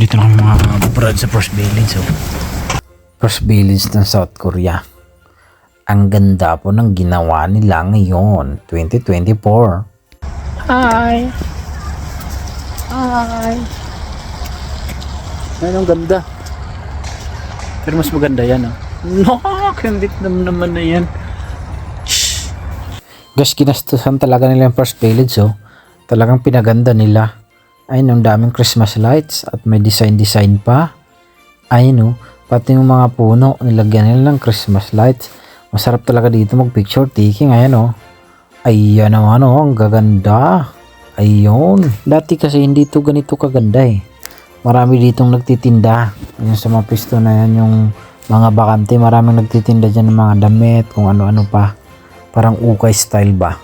Dito na kami mga brad sa First Village. Oh. First Village ng South Korea. Ang ganda po ng ginawa nila ngayon, 2024. Hi! Hi! Ayun, ang ganda. Pero mas maganda yan, ah. No, kandit naman naman na yan. Guys, ginastusan talaga nila yung first village, oh. Talagang pinaganda nila. Ayun, ang daming Christmas lights at may design-design pa. Ayun, oh. Pati yung mga puno, nilagyan nila ng Christmas lights. Masarap talaga dito mag-picture taking. Ayan, oh. Ayan naman, oh. Ang gaganda. Ayun. Dati kasi hindi to ganito kaganda, eh. Marami ditong nagtitinda. Yung sa mga pisto na yan, yung mga bakante, maraming nagtitinda dyan ng mga damit, kung ano-ano pa. Parang ukay style ba?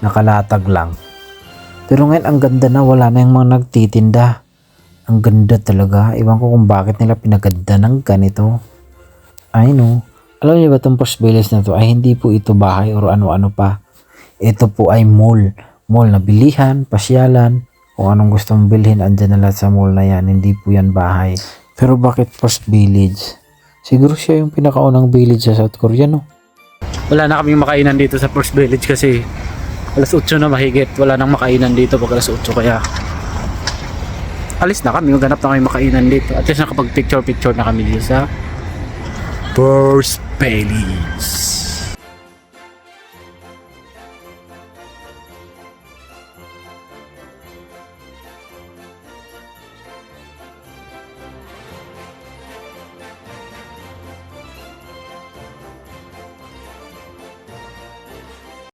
Nakalatag lang. Pero ngayon, ang ganda na, wala na yung mga nagtitinda. Ang ganda talaga. Iwan ko kung bakit nila pinaganda ng ganito. Ay no. Alam niyo ba itong post village na to ay hindi po ito bahay or ano-ano pa. Ito po ay mall. Mall na bilihan, pasyalan, kung anong gusto mong bilhin, andyan na lahat sa mall na yan. Hindi po yan bahay. Pero bakit first village? Siguro siya yung pinakaunang village sa South Korea, no? Wala na kaming makainan dito sa first village kasi alas 8 na mahigit. Wala nang makainan dito pag alas 8 kaya alis na kami. Maghanap na kami makainan dito. At least nakapag picture-picture na kami dito sa first village.